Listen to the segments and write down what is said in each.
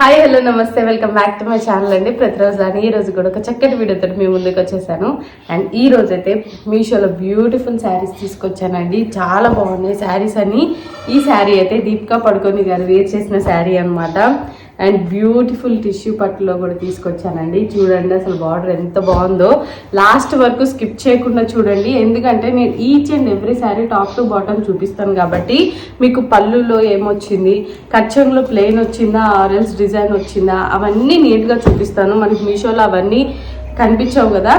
Hi hello నమస్తే. Welcome back to my channel అండి. ప్రతిరోజు అని ఈ రోజు కూడా ఒక చక్కటి వీడియోతో మీ ముందుకు వచ్చేసాను. అండ్ ఈ రోజు అయితే మీషోలో బ్యూటిఫుల్ శారీస్ తీసుకొచ్చానండి. చాలా బాగున్నాయి. శారీస్ అని ఈ శారీ అయితే దీపికా పడుకొని గారు వేర్ చేసిన శారీ అన్నమాట. అండ్ బ్యూటిఫుల్ టిష్యూ పట్టులో కూడా తీసుకొచ్చానండి. చూడండి అసలు బార్డర్ ఎంత బాగుందో. లాస్ట్ వరకు స్కిప్ చేయకుండా చూడండి. ఎందుకంటే నేను each and every sari top to bottom చూపిస్తాను కాబట్టి మీకు పళ్ళులో ఏమొచ్చింది కచ్చంలో ప్లెయిన్ వచ్చిందా ఆరెల్స్ డిజైన్ వచ్చిందా అవన్నీ నీట్గా చూపిస్తాను. మనకి మీషోలో అవన్నీ కనిపించవు కదా.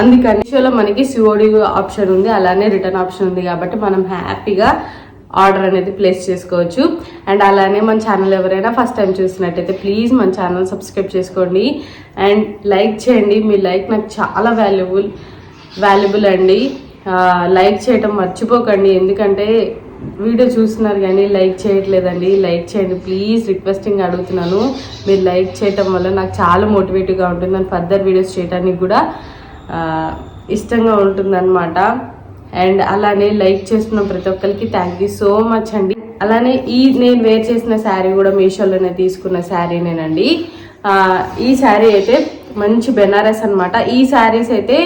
అందుకని మీషోలో మనకి సిఓడి ఆప్షన్ ఉంది అలానే రిటర్న్ ఆప్షన్ ఉంది కాబట్టి మనం హ్యాపీగా ఆర్డర్ అనేది ప్లేస్ చేసుకోవచ్చు. అండ్ అలానే మన ఛానల్ ఎవరైనా ఫస్ట్ టైం చూసినట్టయితే ప్లీజ్ మన ఛానల్ సబ్స్క్రైబ్ చేసుకోండి. అండ్ లైక్ చేయండి. మీ లైక్ నాకు చాలా వాల్యుబుల్ వాల్యుబుల్ అండి. లైక్ చేయటం మర్చిపోకండి. ఎందుకంటే వీడియో చూస్తున్నారు కానీ లైక్ చేయట్లేదండి. లైక్ చేయండి. ప్లీజ్ రిక్వెస్టింగ్ అడుగుతున్నాను. మీరు లైక్ చేయటం వల్ల నాకు చాలా మోటివేటివ్గా ఉంటుంది. అండ్ ఫర్దర్ వీడియోస్ చేయడానికి కూడా ఇష్టంగా ఉంటుందన్నమాట. అండ్ అలానే లైక్ చేస్తున్న ప్రతి ఒక్కరికి థ్యాంక్ యూ సో మచ్ అండి. అలానే ఈ నేను వేర్ చేసిన శారీ కూడా మీషోలోనే తీసుకున్న శారీనేనండి ఈ శారీ అయితే మంచి బెనారస్ అన్నమాట. ఈ శారీస్ అయితే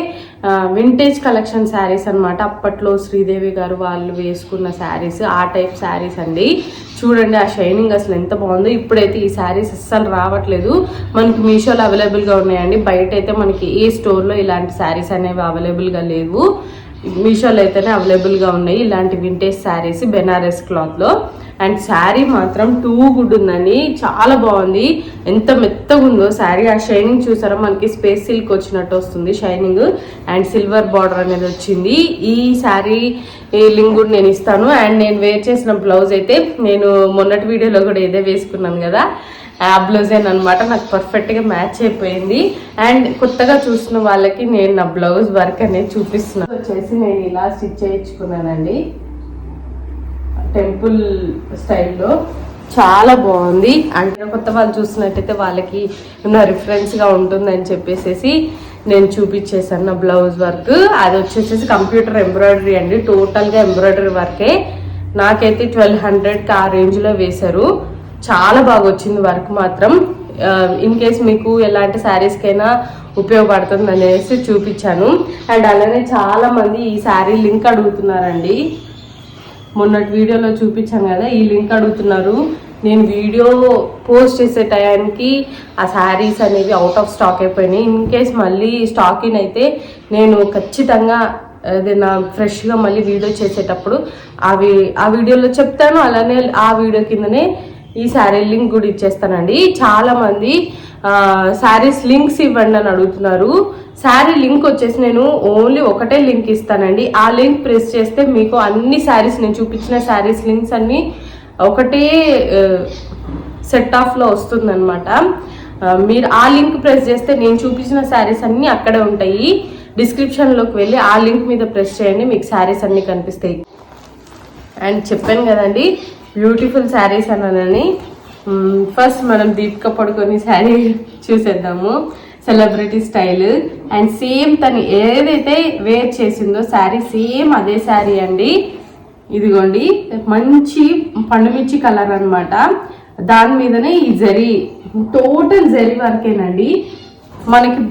వింటేజ్ కలెక్షన్ శారీస్ అనమాట అప్పట్లో శ్రీదేవి గారు వాళ్ళు వేసుకున్న శారీస్ ఆ టైప్ శారీస్ అండి. చూడండి ఆ షైనింగ్ అసలు ఎంత బాగుందో. ఇప్పుడైతే ఈ శారీస్ అస్సలు రావట్లేదు. మనకి మీషోలో అవైలబుల్గా ఉన్నాయండి. బయట అయితే మనకి ఏ స్టోర్లో ఇలాంటి శారీస్ అనేవి అవైలబుల్గా లేవు. మీషోలో అయితేనే అవైలబుల్గా ఉన్నాయి. ఇలాంటి వింటేజ్ శారీస్ బెనారస్ క్లాత్లో అండ్ శారీ మాత్రం టూ గుడ్ ఉందని చాలా బాగుంది. ఎంత మెత్తగా ఉందో శారీ ఆ షైనింగ్ చూసారా? మనకి స్పేస్ సిల్క్ వచ్చినట్టు వస్తుంది షైనింగ్ అండ్ సిల్వర్ బార్డర్ అనేది వచ్చింది. ఈ శారీ లింక్ కూడా నేను ఇస్తాను. అండ్ నేను వేర్ చేసిన బ్లౌజ్ అయితే నేను మొన్నటి వీడియోలో కూడా ఇదే వేసుకున్నాను కదా. ఆ బ్లౌజేన్ అనమాట నాకు పర్ఫెక్ట్గా మ్యాచ్ అయిపోయింది. అండ్ కొత్తగా చూసిన వాళ్ళకి నేను నా బ్లౌజ్ వర్క్ అనేది చూపిస్తున్నాను వచ్చేసి నేను ఇలా స్టిచ్ చేయించుకున్నానండి. టెంపుల్ స్టైల్లో చాలా బాగుంది. అంటే కొత్త వాళ్ళు చూసినట్టయితే వాళ్ళకి నా రిఫరెన్స్గా ఉంటుందని చెప్పేసి నేను చూపించేసాను నా బ్లౌజ్ వర్క్ అది వచ్చేసేసి కంప్యూటర్ ఎంబ్రాయిడరీ అండి. టోటల్గా ఎంబ్రాయిడరీ వర్కే నాకైతే ట్వెల్వ్ హండ్రెడ్కి ఆ రేంజ్లో వేశారు. చాలా బాగా వచ్చింది వర్క్ మాత్రం. ఇన్ కేస్ మీకు ఎలాంటి శారీస్కైనా ఉపయోగపడుతుంది అనేసి చూపించాను. అండ్ అలానే చాలామంది ఈ శారీ లింక్ అడుగుతున్నారండి. మొన్నటి వీడియోలో చూపించాను కదా ఈ లింక్ అడుగుతున్నారు. నేను వీడియో పోస్ట్ చేసే టయానికి ఆ శారీస్ అనేవి అవుట్ ఆఫ్ స్టాక్ అయిపోయినాయి. ఇన్ కేస్ మళ్ళీ స్టాకిన్ అయితే నేను ఖచ్చితంగా ఏదైనా ఫ్రెష్గా మళ్ళీ వీడియో చేసేటప్పుడు అవి ఆ వీడియోలో చెప్తాను. అలానే ఆ వీడియో కిందనే ఈ శారీ లింక్ కూడా ఇచ్చేస్తానండి. చాలా మంది శారీస్ లింక్స్ ఇవ్వండి అని అడుగుతున్నారు. శారీ లింక్ వచ్చేసి నేను ఓన్లీ ఒకటే లింక్ ఇస్తానండి. ఆ లింక్ ప్రెస్ చేస్తే మీకు అన్ని శారీస్ నేను చూపించిన శారీస్ లింక్స్ అన్ని ఒకటే సెట్ ఆఫ్లో వస్తుందన్నమాట. మీరు ఆ లింక్ ప్రెస్ చేస్తే నేను చూపించిన శారీస్ అన్నీ అక్కడే ఉంటాయి. డిస్క్రిప్షన్లోకి వెళ్ళి ఆ లింక్ మీద ప్రెస్ చేయండి మీకు శారీస్ అన్నీ కనిపిస్తాయి. అండ్ చెప్పాను కదండి బ్యూటిఫుల్ శారీస్ అన్నానని ఫస్ట్ మనం దీపిక పడుకొని శారీ చూసేద్దాము. సెలబ్రిటీ స్టైల్ అండ్ సేమ్ తను ఏదైతే వేర్ చేసిందో శారీ సేమ్ అదే శారీ అండి. ఇదిగోండి మంచి పండుమిర్చి కలర్ అనమాట దాని మీదనే ఈ జరీ టోటల్ జరీ వర్కేనండి. మనకి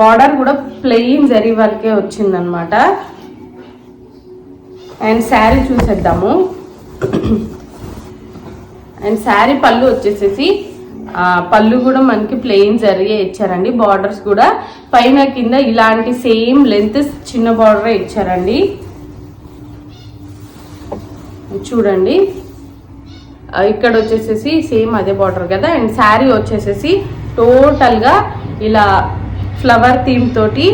బార్డర్ కూడా ప్లెయిన్ జరీ వర్కే వచ్చిందనమాట అండ్ శారీ చూసేద్దాము. అండ్ శారీ పళ్ళు వచ్చేసేసి పళ్ళు కూడా మనకి ప్లెయిన్ జరిగే ఇచ్చారండి. బార్డర్స్ కూడా పైన కింద ఇలాంటి సేమ్ లెంత్ చిన్న బార్డరే ఇచ్చారండి. చూడండి. ఇక్కడ వచ్చేసేసి సేమ్ అదే బార్డర్ కదా. అండ్ శారీ వచ్చేసేసి టోటల్గా ఇలా ఫ్లవర్ థీమ్ తోటి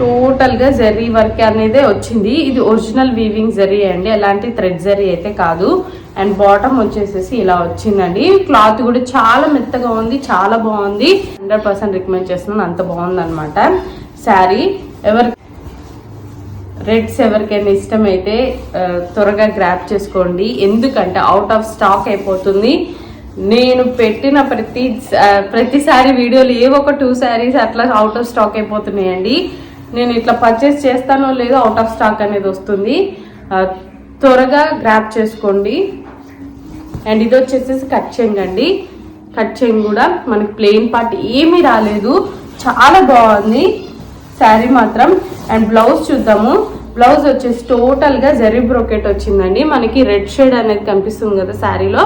టోటల్గా జరీ వర్క్ అనేది వచ్చింది. ఇది ఒరిజినల్ వీవింగ్ జరీ అండి. ఎలాంటి థ్రెడ్ జరీ అయితే కాదు. అండ్ బాటమ్ వచ్చేసేసి ఇలా వచ్చిందండి. క్లాత్ కూడా చాలా మెత్తగా ఉంది చాలా బాగుంది. హండ్రెడ్ పర్సెంట్ రికమెండ్ చేస్తున్నాను. అంత బాగుంది అనమాట శారీ ఎవరి రెడ్స్ ఎవరికైనా ఇష్టమైతే త్వరగా గ్రాప్ చేసుకోండి. ఎందుకంటే అవుట్ ఆఫ్ స్టాక్ అయిపోతుంది. నేను పెట్టిన ప్రతి ప్రతిసారి వీడియోలు ఏ ఒక టూ శారీస్ అట్లా అవుట్ ఆఫ్ స్టాక్ అయిపోతున్నాయండి. నేను ఇట్లా పర్చేస్ చేస్తానో లేదో అవుట్ ఆఫ్ స్టాక్ అనేది వస్తుంది. త్వరగా గ్రాప్ చేసుకోండి. అండ్ ఇది వచ్చేసేసి కట్ చేయండి కట్ చేయం కూడా మనకి ప్లెయిన్ పార్ట్ ఏమీ రాలేదు. చాలా బాగుంది. శారీ మాత్రం. అండ్ బ్లౌజ్ చూద్దాము. బ్లౌజ్ వచ్చేసి టోటల్గా జరీ బ్రోకెట్ వచ్చిందండి. మనకి రెడ్ షేడ్ అనేది కనిపిస్తుంది కదా శారీలో.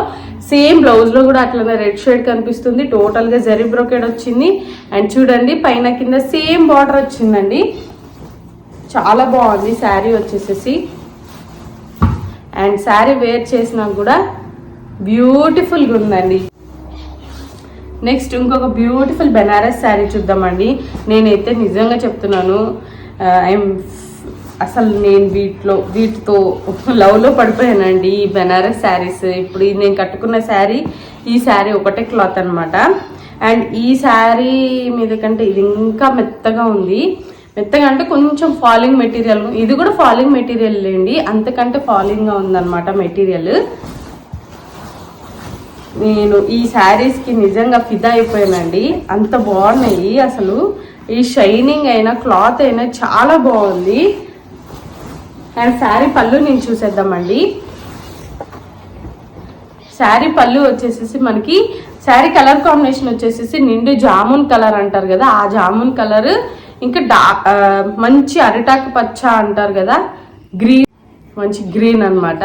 సేమ్ బ్లౌజ్లో కూడా అట్లనే రెడ్ షేడ్ కనిపిస్తుంది. టోటల్గా జరీ బ్రోకెట్ వచ్చింది. అండ్ చూడండి పైన కింద సేమ్ బార్డర్ వచ్చిందండి. చాలా బాగుంది శారీ వచ్చేసేసి. అండ్ శారీ వేర్ చేసినా కూడా బ్యూటిఫుల్గా ఉందండి. నెక్స్ట్ ఇంకొక బ్యూటిఫుల్ బెనారస్ శారీ చూద్దామండి. నేనైతే నిజంగా చెప్తున్నాను. ఐఎమ్ అసలు నేను వీటిలో వీటితో లవ్లో పడిపోయానండి. ఈ బెనారస్ శారీస్. ఇప్పుడు నేను కట్టుకున్న శారీ ఈ శారీ ఒకటే క్లాత్ అనమాట అండ్ ఈ శారీ మీద కంటే ఇది ఇంకా మెత్తగా ఉంది. మెత్తగా అంటే కొంచెం ఫాలింగ్ మెటీరియల్. ఇది కూడా ఫాలింగ్ మెటీరియల్ లేండి. అంతకంటే ఫాలింగ్గా ఉందన్నమాట మెటీరియల్. నేను ఈ శారీస్కి నిజంగా ఫిదా అయిపోయానండి. అంత బాగున్నాయి అసలు. ఈ షైనింగ్ అయినా క్లాత్ అయినా చాలా బాగుంది. అండ్ శారీ పళ్ళు నేను చూసేద్దామండి. శారీ పళ్ళు వచ్చేసేసి మనకి శారీ కలర్ కాంబినేషన్ వచ్చేసేసి నిండు జామున్ కలర్ అంటారు కదా ఆ జామున్ కలర్ ఇంకా డా మంచి అరిటాకు పచ్చ అంటారు కదా గ్రీన్ మంచి గ్రీన్ అన్నమాట.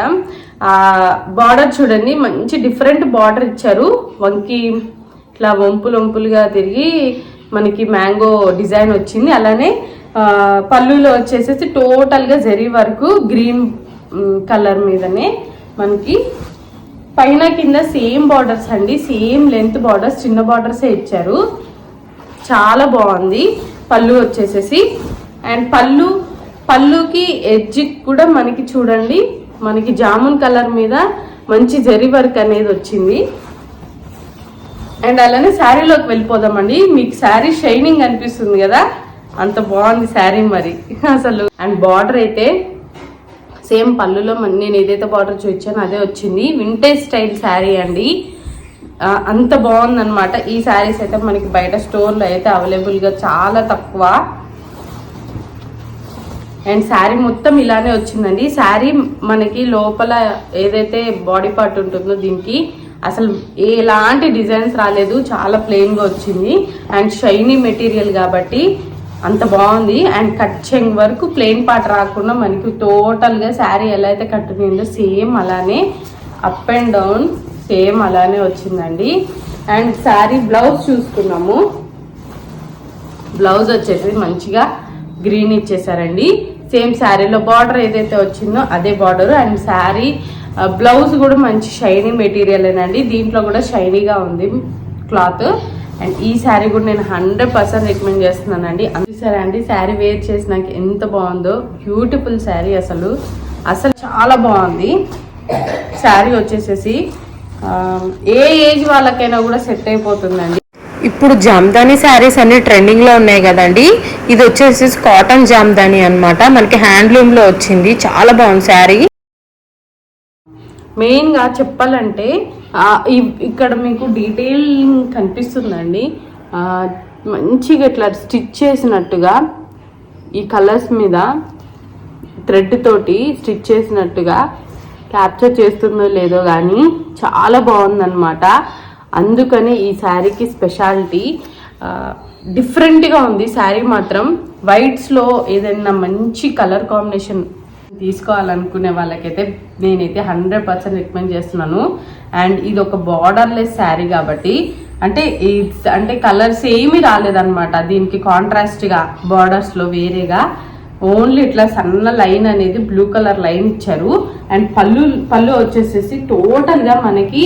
బార్డర్ చూడండి మంచి డిఫరెంట్ బార్డర్ ఇచ్చారు. వంకి ఇట్లా వంపులు వంపులుగా తిరిగి మనకి మ్యాంగో డిజైన్ వచ్చింది. అలానే పళ్ళులో వచ్చేసేసి టోటల్గా జరి వరకు గ్రీన్ కలర్ మీదనే మనకి. పైన కింద సేమ్ బార్డర్స్ అండి సేమ్ లెంత్ బార్డర్స్ చిన్న బార్డర్సే ఇచ్చారు. చాలా బాగుంది పళ్ళు వచ్చేసేసి. అండ్ పళ్ళు పళ్ళుకి ఎడ్జ్ కూడా మనకి చూడండి మనకి జామున్ కలర్ మీద మంచి జరి వర్క్ అనేది వచ్చింది. అండ్ అలానే శారీలోకి వెళ్ళిపోదామండి మీకు శారీ షైనింగ్ అనిపిస్తుంది కదా అంత బాగుంది శారీ మరి. అసలు. అండ్ బార్డర్ అయితే సేమ్ పళ్ళులో నేను ఏదైతే బార్డర్ చూపించానో అదే వచ్చింది. వింటేజ్ స్టైల్ శారీ అండి. అంత బాగుందనమాట ఈ శారీస్ అయితే మనకి బయట స్టోర్లో అయితే అవైలబుల్గా చాలా తక్కువ. అండ్ శారీ మొత్తం ఇలానే వచ్చిందండి. శారీ మనకి లోపల ఏదైతే బాడీ పార్ట్ ఉంటుందో దీనికి అసలు ఎలాంటి డిజైన్స్ రాలేదు. చాలా ప్లెయిన్గా వచ్చింది. అండ్ షైనీ మెటీరియల్ కాబట్టి అంత బాగుంది. అండ్ కట్ వరకు ప్లెయిన్ పాట రాకుండా మనకి టోటల్గా శారీ ఎలా అయితే కట్టుకుందో సేమ్ అలానే అప్ అండ్ డౌన్ సేమ్ అలానే వచ్చిందండి. అండ్ శారీ బ్లౌజ్ చూసుకున్నాము. బ్లౌజ్ వచ్చేసి మంచిగా గ్రీన్ ఇచ్చేసారండి. సేమ్ శారీలో బార్డర్ ఏదైతే వచ్చిందో అదే బార్డర్ అండ్ శారీ బ్లౌజ్ కూడా మంచి షైనీ మెటీరియల్ అండి దీంట్లో కూడా షైనీగా ఉంది క్లాత్ అండ్ ఈ శారీ కూడా నేను హండ్రెడ్ పర్సెంట్ రికమెండ్ చేస్తున్నానండి. సరే అండి శారీ వేర్ చేసి నాకు ఎంత బాగుందో బ్యూటిఫుల్ శారీ అసలు. అసలు చాలా బాగుంది. శారీ వచ్చేసేసి ఏ ఏజ్ వాళ్ళకైనా కూడా సెట్ అయిపోతుందండి. ఇప్పుడు జామ్దాని శారీస్ అన్ని ట్రెండింగ్లో ఉన్నాయి కదండి. ఇది వచ్చేసి కాటన్ జామ్దాని అన్నమాట. మనకి హ్యాండ్లూమ్లో వచ్చింది. చాలా బాగుంది శారీ మెయిన్గా చెప్పాలంటే ఇక్కడ మీకు డీటెయిల్ కనిపిస్తుందండి. మంచిగా ఇట్లా స్టిచ్ చేసినట్టుగా ఈ కలర్స్ మీద థ్రెడ్ తోటి స్టిచ్ చేసినట్టుగా క్యాప్చర్ చేస్తుందో లేదో కానీ చాలా బాగుందన్నమాట. అందుకని ఈ శారీకి స్పెషాలిటీ డిఫరెంట్గా ఉంది. శారీ మాత్రం వైట్స్లో ఏదైనా మంచి కలర్ కాంబినేషన్ తీసుకోవాలనుకునే వాళ్ళకైతే నేనైతే హండ్రెడ్ పర్సెంట్ రికమెండ్ చేస్తున్నాను. అండ్ ఇది ఒక బార్డర్లెస్ శారీ కాబట్టి అంటే అంటే కలర్స్ ఏమీ రాలేదన్నమాట. దీనికి కాంట్రాస్ట్గా బార్డర్స్లో వేరేగా. ఓన్లీ ఇట్లా సన్న లైన్ అనేది బ్లూ కలర్ లైన్ ఇచ్చారు. అండ్ పళ్ళు పళ్ళు వచ్చేసేసి టోటల్గా మనకి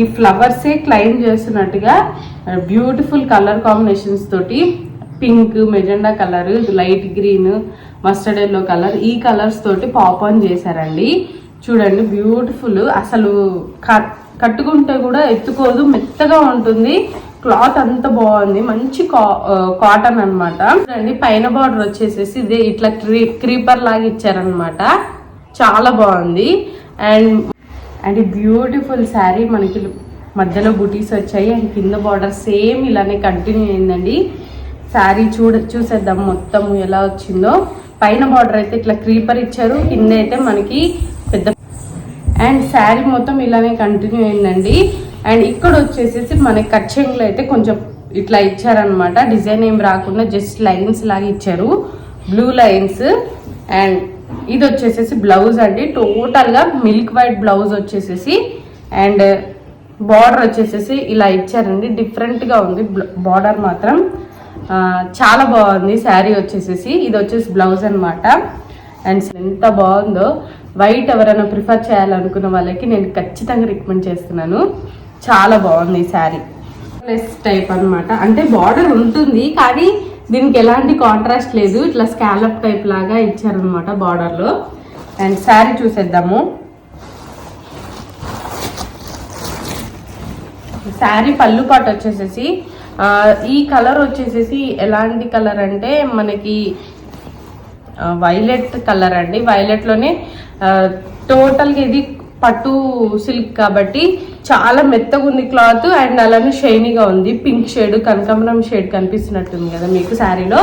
ఈ ఫ్లవర్సే క్లైమ్ చేస్తున్నట్టుగా బ్యూటిఫుల్ కలర్ కాంబినేషన్స్ తోటి pink magenta colour light green mustard yellow colour ఈ కలర్స్ తోటి పాప్ ఆన్ చేశారండి. చూడండి బ్యూటిఫుల్ అసలు కట్టుకుంటే కూడా ఎత్తుకోదు మెత్తగా ఉంటుంది. క్లాత్ అంత బాగుంది. మంచి కా- కాటన్ అన్నమాట. చూడండి పైన బార్డర్ వచ్చేసేసి ఇదే ఇట్లా క్రీ క్రీపర్ లాగా ఇచ్చారనమాట చాలా బాగుంది. అండ్ అండ్ బ్యూటిఫుల్ శారీ మనకి మధ్యలో బుటీస్ వచ్చాయి. అండ్ కింద బార్డర్ సేమ్ ఇలానే కంటిన్యూ అయిందండి. శారీ చూడ చూసేద్దాం మొత్తం ఎలా వచ్చిందో. పైన బార్డర్ అయితే ఇట్లా క్రీపర్ ఇచ్చారు. కింద అయితే మనకి పెద్ద అండ్ శారీ మొత్తం ఇలానే కంటిన్యూ అయిందండి. అండ్ ఇక్కడ వచ్చేసేసి మనకి కచ్చెంగ్లో అయితే కొంచెం ఇట్లా ఇచ్చారనమాట డిజైన్ ఏం రాకుండా జస్ట్ లైన్స్ లాగా ఇచ్చారు. బ్లూ లైన్స్ అండ్ ఇది వచ్చేసేసి బ్లౌజ్ అండి. టోటల్గా మిల్క్ వైట్ బ్లౌజ్ వచ్చేసేసి. అండ్ బార్డర్ వచ్చేసేసి ఇలా ఇచ్చారండి. డిఫరెంట్గా ఉంది. బార్డర్ మాత్రం. చాలా బాగుంది శారీ వచ్చేసేసి. ఇది వచ్చేసి బ్లౌజ్ అనమాట అండ్ ఎంత బాగుందో. వైట్ ఎవరైనా ప్రిఫర్ చేయాలనుకున్న వాళ్ళకి నేను ఖచ్చితంగా రికమెండ్ చేస్తున్నాను. చాలా బాగుంది ఈ శారీ. ప్లస్ టైప్ అనమాట అంటే బార్డర్ ఉంటుంది కానీ దీనికి ఎలాంటి కాంట్రాస్ట్ లేదు. ఇట్లా స్కాలప్ టైప్ లాగా ఇచ్చారనమాట బార్డర్లో అండ్ శారీ చూసేద్దాము. శారీ పళ్ళు పాటు వచ్చేసేసి ఈ కలర్ వచ్చేసేసి ఎలాంటి కలర్ అంటే మనకి వైలెట్ కలర్ అండి. వైలెట్లోనే టోటల్గా ఇది పట్టు సిల్క్ కాబట్టి చాలా మెత్తగా ఉంది క్లాత్ అండ్ అలానే షైనీగా ఉంది. పింక్ షేడ్ కనకాంబరం షేడ్ కనిపిస్తున్నట్టుంది కదా మీకు శారీలో.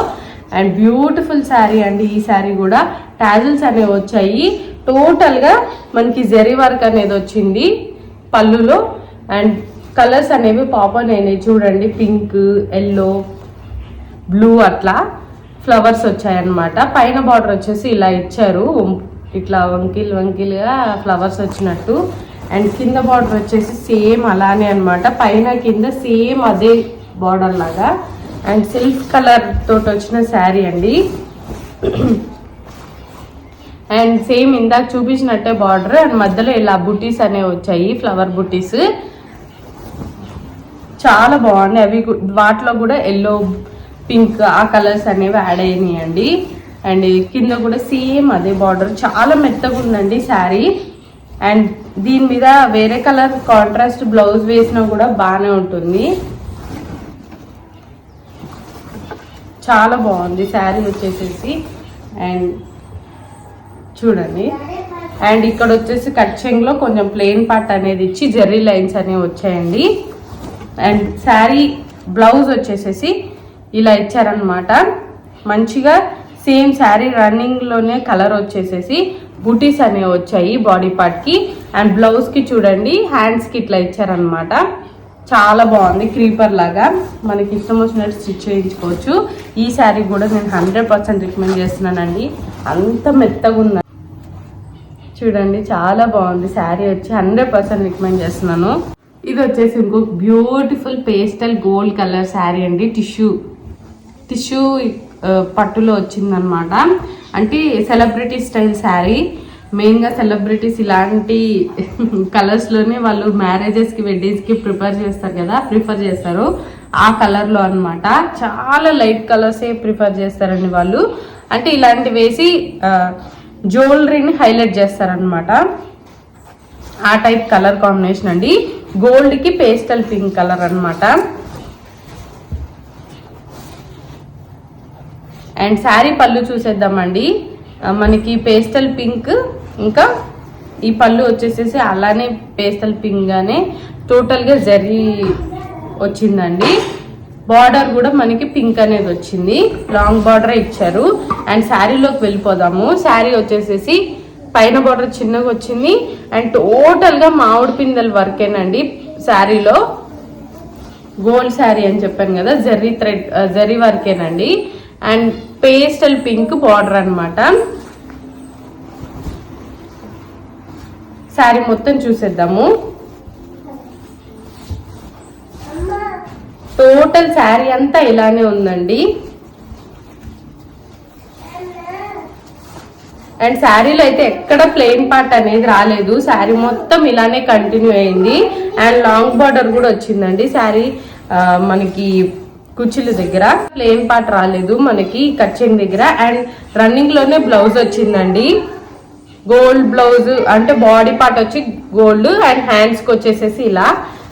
అండ్ బ్యూటిఫుల్ శారీ అండి ఈ శారీ కూడా. టాజిల్స్ అనేవి వచ్చాయి. టోటల్గా మనకి జెరీ వర్క్ అనేది వచ్చింది పళ్ళులో. అండ్ కలర్స్ అనేవి పాపన్ అయినాయి. చూడండి పింక్ ఎల్లో బ్లూ అట్లా ఫ్లవర్స్ వచ్చాయన్నమాట. పైన బార్డర్ వచ్చేసి ఇలా ఇచ్చారు. ఇట్లా వంకిల్ వంకిల్గా ఫ్లవర్స్ వచ్చినట్టు. అండ్ కింద బార్డర్ వచ్చేసి సేమ్ అలానే అనమాట పైన కింద సేమ్ అదే బార్డర్ లాగా. అండ్ సిల్క్ కలర్ తోటి వచ్చిన శారీ అండి. అండ్ సేమ్ ఇందాక చూపించినట్టే బార్డర్ అండ్ మధ్యలో ఇలా బుటీస్ అనేవి వచ్చాయి ఫ్లవర్ బుటీస్. చాలా బాగున్నాయి. అవి వాటిలో కూడా ఎల్లో పింక్ ఆ కలర్స్ అనేవి యాడ్ అయినాయండి. అండ్ కింద కూడా సేమ్ అదే బార్డర్ చాలా మెత్తగా ఉందండి శారీ. అండ్ దీని మీద వేరే కలర్ కాంట్రాస్ట్ బ్లౌజ్ వేసినా కూడా బాగానే ఉంటుంది. చాలా బాగుంది శారీ వచ్చేసేసి. అండ్ చూడండి. అండ్ ఇక్కడ వచ్చేసి కచ్చెంగ్లో కొంచెం ప్లెయిన్ పార్ట్ అనేది ఇచ్చి జెర్రీ లైన్స్ అనేవి వచ్చాయండి. అండ్ శారీ బ్లౌజ్ వచ్చేసేసి ఇలా ఇచ్చారనమాట మంచిగా సేమ్ శారీ రన్నింగ్లోనే కలర్ వచ్చేసేసి బూటీస్ అనేవి వచ్చాయి బాడీ పార్ట్కి అండ్ బ్లౌజ్కి చూడండి హ్యాండ్స్కి ఇట్లా ఇచ్చారనమాట చాలా బాగుంది క్రీపర్ లాగా. మనకి ఇష్టం వచ్చినట్టు స్టిచ్ చేయించుకోవచ్చు. ఈ శారీ కూడా నేను హండ్రెడ్ పర్సెంట్ రికమెండ్ చేస్తున్నానండి. అంత మెత్తగా ఉంది చూడండి చాలా బాగుంది. శారీ వచ్చి హండ్రెడ్ పర్సెంట్ రికమెండ్ చేస్తున్నాను. ఇది వచ్చేసి ఇంకో beautiful pastel gold colour sari అండి. టిష్యూ టిష్యూ పట్టులో వచ్చిందనమాట. అంటే సెలబ్రిటీ స్టైల్ శారీ మెయిన్గా సెలబ్రిటీస్ ఇలాంటి కలర్స్లోనే వాళ్ళు మ్యారేజెస్కి వెడ్డింగ్స్కి ప్రిపేర్ చేస్తారు కదా ప్రిఫర్ చేస్తారు. ఆ కలర్లో అన్నమాట. చాలా లైట్ కలర్సే ప్రిఫర్ చేస్తారండి వాళ్ళు. అంటే ఇలాంటివి వేసి జ్యువెలరీని హైలైట్ చేస్తారనమాట ఆ టైప్ కలర్ కాంబినేషన్ అండి. గోల్డ్కి పేస్టల్ పింక్ కలర్ అనమాట అండ్ శారీ పళ్ళు చూసేద్దామండి. మనకి పేస్టల్ పింక్ ఇంకా ఈ పళ్ళు వచ్చేసేసి అలానే పేస్టల్ పింక్ గానే టోటల్గా వచ్చిందండి. బార్డర్ కూడా మనకి పింక్ అనేది వచ్చింది. లాంగ్ బార్డరే ఇచ్చారు. అండ్ శారీలోకి వెళ్ళిపోదాము. శారీ వచ్చేసేసి పైన బార్డర్ చిన్నగా వచ్చింది. అండ్ టోటల్గా మామిడి పిందెల వర్కేనండి శారీలో. గోల్డ్ శారీ అని చెప్పాను కదా జర్రీ థ్రెడ్ జర్రీ వర్కేనండి. అండ్ పేస్టల్ పింక్ బార్డర్ అనమాట శారీ మొత్తం చూసేద్దాము. టోటల్ శారీ అంతా ఇలానే ఉందండి. అండ్ శారీలో అయితే ఎక్కడ ప్లెయిన్ పార్ట్ అనేది రాలేదు. శారీ మొత్తం ఇలానే కంటిన్యూ అయింది. అండ్ లాంగ్ బార్డర్ కూడా వచ్చిందండి. శారీ మనకి కుర్చీల దగ్గర. ప్లెయిన్ పార్ట్ రాలేదు మనకి కచ్చింగ్ దగ్గర. అండ్ రన్నింగ్లోనే బ్లౌజ్ వచ్చిందండి. గోల్డ్ బ్లౌజ్ అంటే బాడీ పార్ట్ వచ్చి గోల్డ్ అండ్ హ్యాండ్స్కి వచ్చేసేసి ఇలా.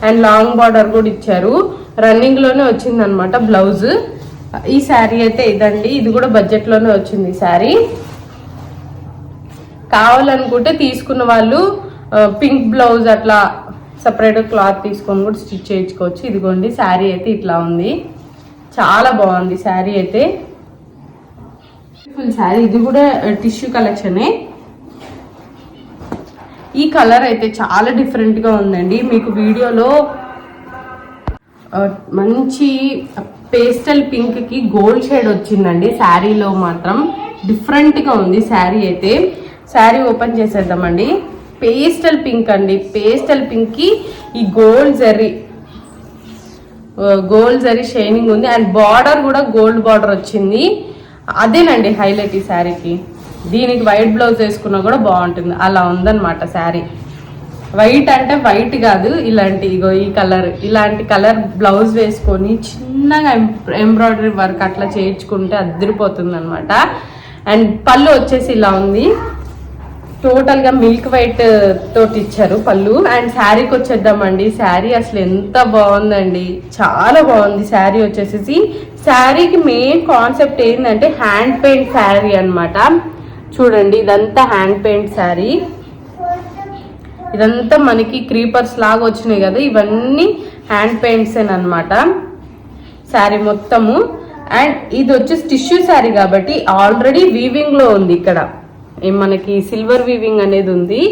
అండ్ లాంగ్ బార్డర్ కూడా ఇచ్చారు. రన్నింగ్లోనే వచ్చింది అనమాట బ్లౌజ్ ఈ శారీ అయితే ఇదండి. ఇది కూడా బడ్జెట్లోనే వచ్చింది ఈ శారీ. కావాలనుకుంటే తీసుకున్న వాళ్ళు పింక్ బ్లౌజ్ అట్లా సపరేట్ క్లాత్ తీసుకొని కూడా స్టిచ్ చేయించుకోవచ్చు. ఇదిగోండి శారీ అయితే ఇట్లా ఉంది. చాలా బాగుంది శారీ అయితే. ఫుల్ శారీ. ఇది కూడా టిష్యూ కలెక్షనే ఈ కలర్ అయితే చాలా డిఫరెంట్గా ఉందండి. మీకు వీడియోలో మంచి పేస్టల్ పింక్కి గోల్డ్ షేడ్ వచ్చిందండి. శారీలో మాత్రం డిఫరెంట్గా ఉంది శారీ అయితే. శారీ ఓపెన్ చేసేద్దామండి. పేస్టల్ పింక్ అండి. పేస్టల్ పింక్కి ఈ gold zari gold zari shining ఉంది. అండ్ బార్డర్ కూడా గోల్డ్ బార్డర్ వచ్చింది. అదేనండి హైలైట్ ఈ శారీకి. దీనికి వైట్ బ్లౌజ్ వేసుకున్నా కూడా బాగుంటుంది. అలా ఉందన్నమాట శారీ. వైట్ అంటే వైట్ కాదు ఇలాంటి ఇగో ఈ కలర్. ఇలాంటి కలర్ బ్లౌజ్ వేసుకొని చిన్నగా ఎంబ్రాయిడరీ వర్క్ అట్లా చేయించుకుంటే అద్దరిపోతుంది అనమాట అండ్ పళ్ళు వచ్చేసి ఇలా ఉంది. టోటల్గా మిల్క్ వైట్ తోటి ఇచ్చారు పళ్ళు. అండ్ శారీకి వచ్చేద్దామండి శారీ అసలు ఎంత బాగుందండి. చాలా బాగుంది శారీ వచ్చేసేసి. శారీకి మెయిన్ కాన్సెప్ట్ ఏంటంటే హ్యాండ్ పెయింట్ శారీ అనమాట చూడండి ఇదంతా హ్యాండ్ పెయింట్ శారీ. ఇదంతా మనకి క్రీపర్స్ లాగా వచ్చినాయి కదా ఇవన్నీ హ్యాండ్ పెయింట్స్ అనమాట శారీ మొత్తము. అండ్ ఇది వచ్చేసి టిష్యూ శారీ కాబట్టి ఆల్రెడీ వీవింగ్లో ఉంది ఇక్కడ. మనకి సిల్వర్ వీవింగ్ అనేది ఉంది.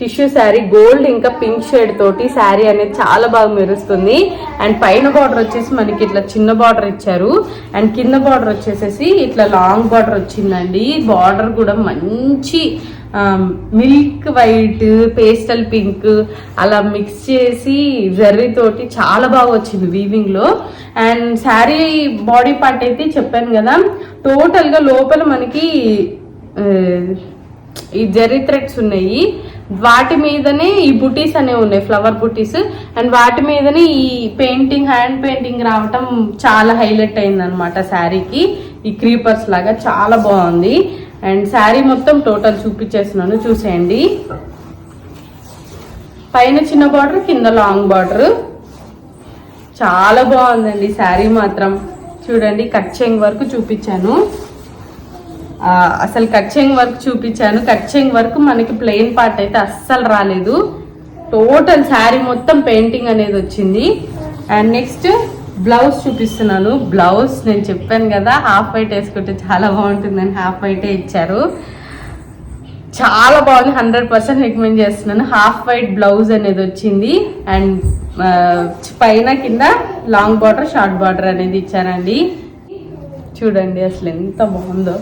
టిష్యూ శారీ గోల్డ్ ఇంకా పింక్ షేడ్ తోటి శారీ అనేది చాలా బాగా మెరుస్తుంది. అండ్ పైన బార్డర్ వచ్చేసి మనకి ఇట్లా చిన్న బార్డర్ ఇచ్చారు. అండ్ కింద బార్డర్ వచ్చేసేసి ఇట్లా లాంగ్ బార్డర్ వచ్చిందండి. బార్డర్ కూడా మంచి మిల్క్ వైట్ పేస్టల్ పింక్ అలా మిక్స్ చేసి జర్రీ తోటి చాలా బాగా వచ్చింది వీవింగ్లో. అండ్ శారీ బాడీ పార్ట్ అయితే చెప్పాను కదా. టోటల్గా లోపల మనకి ఈ జెర్రీ థ్రెడ్స్ ఉన్నాయి. వాటి మీదనే ఈ బుటీస్ అనేవి ఉన్నాయి ఫ్లవర్ బుటీస్. అండ్ వాటి మీదనే ఈ పెయింటింగ్ హ్యాండ్ పెయింటింగ్ రావటం చాలా హైలైట్ అయింది అనమాట శారీకి. ఈ క్రీపర్స్ లాగా చాలా బాగుంది. అండ్ శారీ మొత్తం టోటల్ చూపించేస్తున్నాను చూసేయండి. పైన చిన్న బార్డర్ కింద లాంగ్ బార్డర్. చాలా బాగుందండి శారీ మాత్రం. చూడండి కట్ వరకు చూపించాను. అసలు కచ్చింగ్ వర్క్ చూపించాను. కచ్చింగ్ వర్క్ మనకి ప్లెయిన్ పార్ట్ అయితే అస్సలు రాలేదు. టోటల్ శారీ మొత్తం పెయింటింగ్ అనేది వచ్చింది. అండ్ నెక్స్ట్ బ్లౌజ్ చూపిస్తున్నాను. బ్లౌజ్ నేను చెప్పాను కదా హాఫ్ వైట్ వేసుకుంటే చాలా బాగుంటుందని హాఫ్ వైటే ఇచ్చారు. చాలా బాగుంది హండ్రెడ్ పర్సెంట్ రికమెండ్ చేస్తున్నాను. హాఫ్ వైట్ బ్లౌజ్ అనేది వచ్చింది. అండ్ పైన కింద లాంగ్ బార్డర్ షార్ట్ బార్డర్ అనేది ఇచ్చారండి చూడండి అసలు ఎంత బాగుందో.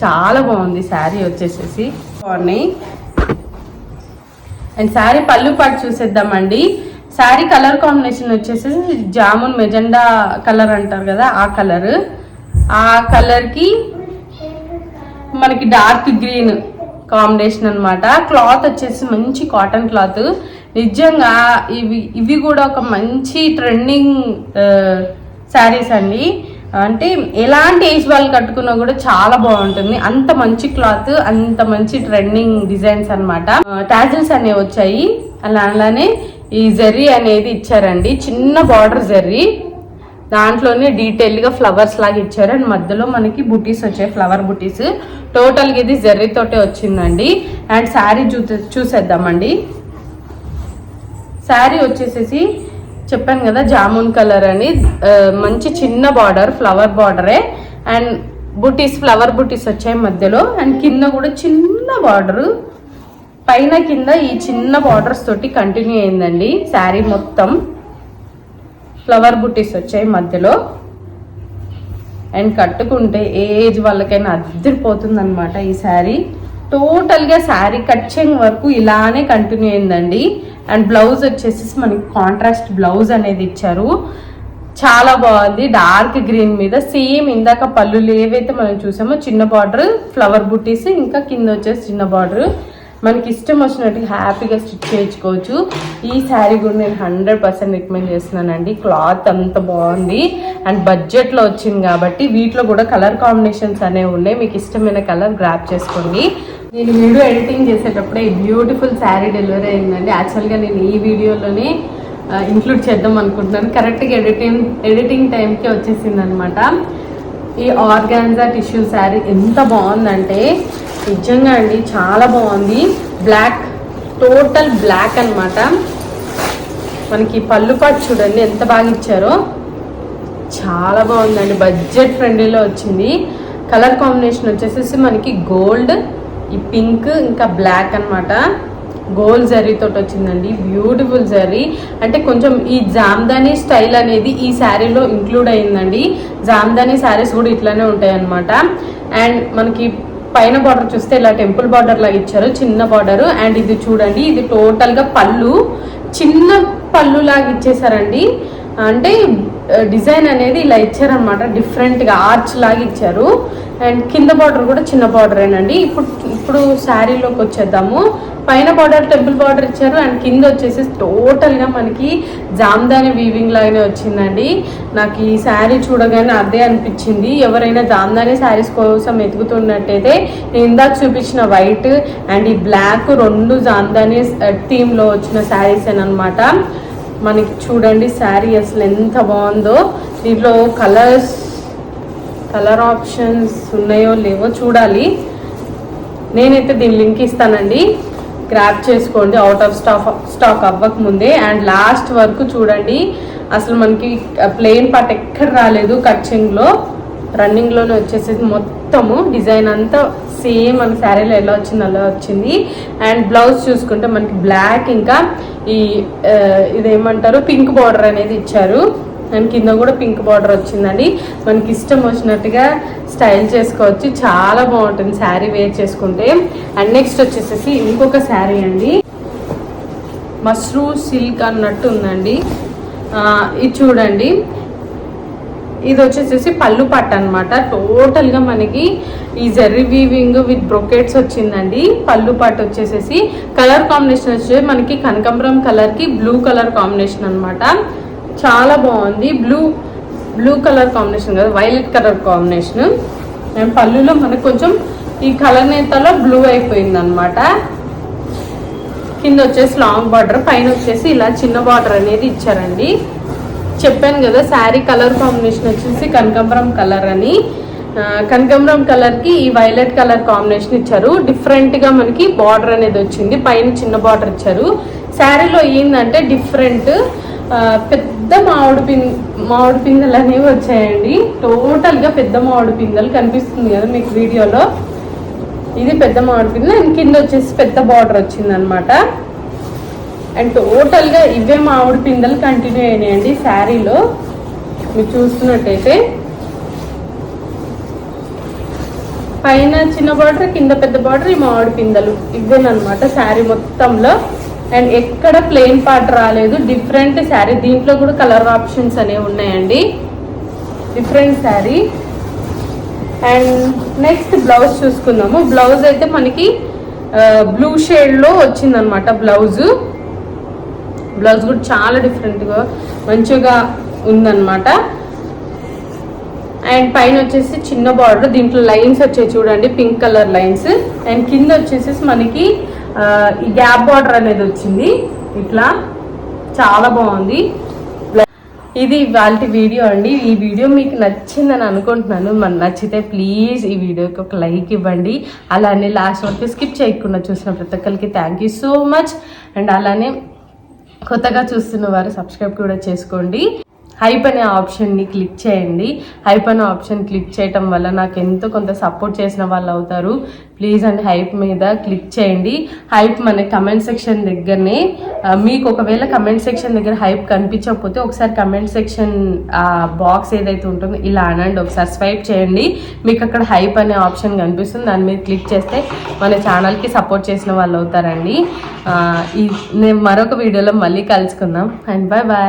చాలా బాగుంది శారీ వచ్చేసేసి. బాగున్నాయి. అండ్ శారీ పళ్ళు పాటు చూసేద్దామండి. శారీ కలర్ కాంబినేషన్ వచ్చేసి జామున్ మెజెండా కలర్ అంటారు కదా ఆ కలర్. ఆ కలర్కి మనకి డార్క్ గ్రీన్ కాంబినేషన్ అన్నమాట. క్లాత్ వచ్చేసి మంచి కాటన్ క్లాత్. నిజంగా ఇవి ఇవి కూడా ఒక మంచి ట్రెండింగ్ శారీస్ అండి. అంటే ఎలాంటి ఏజ్ వాళ్ళు కట్టుకున్నా కూడా చాలా బాగుంటుంది. అంత మంచి క్లాత్ అంత మంచి ట్రెండింగ్ డిజైన్స్ అనమాట టాజిల్స్ అనేవి వచ్చాయి. అలా అలానే ఈ జెర్రీ అనేది ఇచ్చారండి. చిన్న బార్డర్ జెర్రీ దాంట్లోనే డీటెయిల్గా ఫ్లవర్స్ లాగా ఇచ్చారు. అండ్ మధ్యలో మనకి బుటీస్ వచ్చాయి ఫ్లవర్ బుటీస్. టోటల్గా ఇది జర్రీతోటే వచ్చిందండి. అండ్ శారీ చూ చూసేద్దామండి. శారీ వచ్చేసేసి చెప్పాను కదా జామున్ కలర్ అని. మంచి చిన్న బార్డర్ ఫ్లవర్ బార్డరే. అండ్ బుటీస్ ఫ్లవర్ బుటీస్ వచ్చాయి మధ్యలో. అండ్ కింద కూడా చిన్న బార్డర్. పైన కింద ఈ చిన్న బార్డర్స్ తోటి కంటిన్యూ అయిందండి శారీ మొత్తం. ఫ్లవర్ బుటీస్ వచ్చాయి మధ్యలో. అండ్ కట్టుకుంటే ఏజ్ వాళ్ళకైనా అద్దరిపోతుంది అనమాట ఈ శారీ. టోటల్గా శారీ కట్చింగ్ వరకు ఇలానే కంటిన్యూ అయిందండి. అండ్ బ్లౌజ్ వచ్చేసి మనకి కాంట్రాస్ట్ బ్లౌజ్ అనేది ఇచ్చారు. చాలా బాగుంది. డార్క్ గ్రీన్ మీద సేమ్ ఇందాక పళ్ళులు ఏవైతే మనం చూసామో చిన్న బార్డర్ ఫ్లవర్ బుట్టీస్ ఇంకా కింద వచ్చేసి చిన్న బార్డర్ మనకి ఇష్టం వచ్చినట్టు హ్యాపీగా స్టిచ్ చేయించుకోవచ్చు. ఈ శారీ కూడా నేను హండ్రెడ్ పర్సెంట్ రికమెండ్ చేస్తున్నానండి. క్లాత్ అంత బాగుంది. అండ్ బడ్జెట్లో వచ్చింది కాబట్టి వీటిలో కూడా కలర్ కాంబినేషన్స్ అనేవి ఉన్నాయి. మీకు ఇష్టమైన కలర్ గ్రాప్ చేసుకోండి. నేను వీడియో ఎడిటింగ్ చేసేటప్పుడే బ్యూటిఫుల్ శారీ డెలివరీ అయిందండి. యాక్చువల్గా నేను ఈ వీడియోలోనే ఇంక్లూడ్ చేద్దాం అనుకుంటున్నాను. కరెక్ట్గా ఎడిటింగ్ ఎడిటింగ్ టైంకి వచ్చేసింది అనమాట ఈ ఆర్గాన్జా టిష్యూ శారీ ఎంత బాగుందంటే నిజంగా అండి చాలా బాగుంది. బ్లాక్ టోటల్ బ్లాక్ అనమాట మనకి పళ్ళు పాటు చూడండి ఎంత బాగా ఇచ్చారో. చాలా బాగుందండి బడ్జెట్ ఫ్రెండ్లీలో వచ్చింది. కలర్ కాంబినేషన్ వచ్చేసేసి మనకి గోల్డ్ ఈ పింక్ ఇంకా బ్లాక్ అన్నమాట. గోల్డ్ జరీ తోటి వచ్చిందండి బ్యూటిఫుల్ జరీ అంటే కొంచెం ఈ జామ్దాని స్టైల్ అనేది ఈ శారీలో ఇంక్లూడ్ అయిందండి జామ్దాని శారీస్ కూడా ఇట్లానే ఉంటాయి అనమాట అండ్ మనకి పైన బార్డర్ చూస్తే ఇలా టెంపుల్ బార్డర్ లాగా ఇచ్చారు చిన్న బార్డర్ అండ్ ఇది చూడండి ఇది టోటల్గా పళ్ళు. చిన్న పళ్ళు లాగా ఇచ్చేసారండి. అంటే డిజైన్ అనేది ఇలా ఇచ్చారనమాట డిఫరెంట్గా ఆర్చ్ లాగా ఇచ్చారు. అండ్ కింద బార్డర్ కూడా చిన్న బార్డరేనండి. ఇప్పుడు ఇప్పుడు శారీలోకి వచ్చేద్దాము. పైన బార్డర్ టెంపుల్ బార్డర్ ఇచ్చారు. అండ్ కింద వచ్చేసి టోటల్గా మనకి జామ్దాని వీవింగ్ లాగానే వచ్చిందండి. నాకు ఈ శారీ చూడగానే అదే అనిపించింది. ఎవరైనా జామ్దాని శారీస్ కోసం ఎతుకుతున్నట్టయితే నేను ఇందాక చూపించిన వైట్ అండ్ ఈ బ్లాక్ రెండు జామ్దాని థీమ్లో వచ్చిన శారీస్ అనమాట మనకి చూడండి శారీ అసలు ఎంత బాగుందో. దీంట్లో కలర్స్ కలర్ ఆప్షన్స్ ఉన్నాయో లేవో చూడాలి. నేనైతే దీని లింక్ ఇస్తానండి. గ్రాప్ చేసుకోండి అవుట్ ఆఫ్ స్టాక్ స్టాక్ అవ్వక ముందే. అండ్ లాస్ట్ వరకు చూడండి. అసలు మనకి ప్లెయిన్ పార్ట్ ఎక్కడ రాలేదు కచ్చింగ్లో రన్నింగ్లోనే వచ్చేసేసి మొత్తము. డిజైన్ అంతా సేమ్ మన శారీలో ఎలా వచ్చింది అలా వచ్చింది. అండ్ బ్లౌజ్ చూసుకుంటే మనకి బ్లాక్ ఇంకా ఈ ఇదేమంటారు పింక్ బార్డర్ అనేది ఇచ్చారు. అండ్ కింద కూడా పింక్ బార్డర్ వచ్చిందండి. మనకి ఇష్టం వచ్చినట్టుగా స్టైల్ చేసుకోవచ్చు. చాలా బాగుంటుంది శారీ వేర్ చేసుకుంటే. అండ్ నెక్స్ట్ వచ్చేసేసి ఇంకొక శారీ అండి. మష్రూ సిల్క్ అన్నట్టు ఉందండి. ఇది చూడండి. ఇది వచ్చేసేసి పళ్ళు పట్ట అనమాట టోటల్గా మనకి ఈ జెర్రీ వీవింగ్ విత్ బ్రొకెట్స్ వచ్చిందండి. పళ్ళు పట్టు వచ్చేసేసి కలర్ కాంబినేషన్ వచ్చేసి మనకి కనకంబరం కలర్కి బ్లూ కలర్ కాంబినేషన్ అనమాట చాలా బాగుంది. బ్లూ బ్లూ కలర్ కాంబినేషన్ కదా వైలెట్ కలర్ కాంబినేషన్ అండ్ పళ్ళులో మనకు కొంచెం ఈ కలర్ నేతలో బ్లూ అయిపోయింది అనమాట కింద వచ్చేసి లాంగ్ బార్డర్ పైన వచ్చేసి ఇలా చిన్న బార్డర్ అనేది ఇచ్చారండి. చెప్పాను కదా శారీ కలర్ కాంబినేషన్ వచ్చేసి కనకాంబరం కలర్ అని. కనకంబరం కనకాంబరం కలర్కి ఈ వైలెట్ కలర్ కాంబినేషన్ ఇచ్చారు. డిఫరెంట్గా మనకి బార్డర్ అనేది వచ్చింది. పైన చిన్న బార్డర్ ఇచ్చారు. శారీలో ఏంటంటే డిఫరెంట్ పెద్ద మామిడి పిన్ మామిడి పిందెలు అనేవి వచ్చాయండి. టోటల్గా పెద్ద మామిడి పిందెలు కనిపిస్తుంది కదా మీకు వీడియోలో. ఇది పెద్ద మామిడి పిందె అండ్ కింద వచ్చేసి పెద్ద బార్డర్ వచ్చింది అనమాట అండ్ టోటల్గా ఇవే మామిడి పిందెలు కంటిన్యూ అయినాయండి శారీలో. మీరు చూస్తున్నట్టయితే. పైన చిన్న బార్డర్ కింద పెద్ద బార్డర్ ఈ మామిడి పిందెలు. ఇవేనమాట శారీ మొత్తంలో. అండ్ ఎక్కడ ప్లెయిన్ పార్ట్ రాలేదు. డిఫరెంట్ శారీ. దీంట్లో కూడా కలర్ ఆప్షన్స్ అనేవి ఉన్నాయండి. Different sari. And next blouse చూసుకుందాము. బ్లౌజ్ అయితే మనకి uh, బ్లూ షేడ్లో వచ్చిందనమాట బ్లౌజు బ్లౌజ్ కూడా చాలా డిఫరెంట్గా మంచిగా ఉందన్నమాట. అండ్ పైన వచ్చేసి చిన్న బార్డర్ దీంట్లో లైన్స్ వచ్చాయి చూడండి పింక్ కలర్ లైన్స్. అండ్ కింద వచ్చేసి మనకి ఈ గ్యాప్ బార్డర్ అనేది వచ్చింది. ఇట్లా చాలా బాగుంది. ఇది ఇవాళ వీడియో అండి. ఈ వీడియో మీకు నచ్చిందని అనుకుంటున్నాను. మన నచ్చితే ప్లీజ్ ఈ వీడియోకి ఒక లైక్ ఇవ్వండి. అలానే లాస్ట్ వరకు స్కిప్ చేయకుండా చూసిన ప్రతి ఒక్కరికి thank you so much. And అలానే కొత్తగా చూస్తున్న వారు సబ్స్క్రైబ్ కూడా చేసుకోండి. హైప్ అనే ఆప్షన్ని క్లిక్ చేయండి. హైప్ అనే ఆప్షన్ క్లిక్ చేయటం వల్ల నాకు ఎంతో కొంత సపోర్ట్ చేసిన వాళ్ళు అవుతారు. ప్లీజ్ అండి హైప్ మీద క్లిక్ చేయండి. హైప్ మన కమెంట్ సెక్షన్ దగ్గరనే మీకు ఒకవేళ కమెంట్ సెక్షన్ దగ్గర హైప్ కనిపించకపోతే ఒకసారి కమెంట్ సెక్షన్ బాక్స్ ఏదైతే ఉంటుందో ఇలా అనండి. ఒకసారి స్వైప్ చేయండి. మీకు అక్కడ హైప్ అనే ఆప్షన్ కనిపిస్తుంది. దాని మీద క్లిక్ చేస్తే మన ఛానల్కి సపోర్ట్ చేసిన వాళ్ళు అవుతారండి. ఈ నేను మరొక వీడియోలో మళ్ళీ కలుసుకుందాం. And bye bye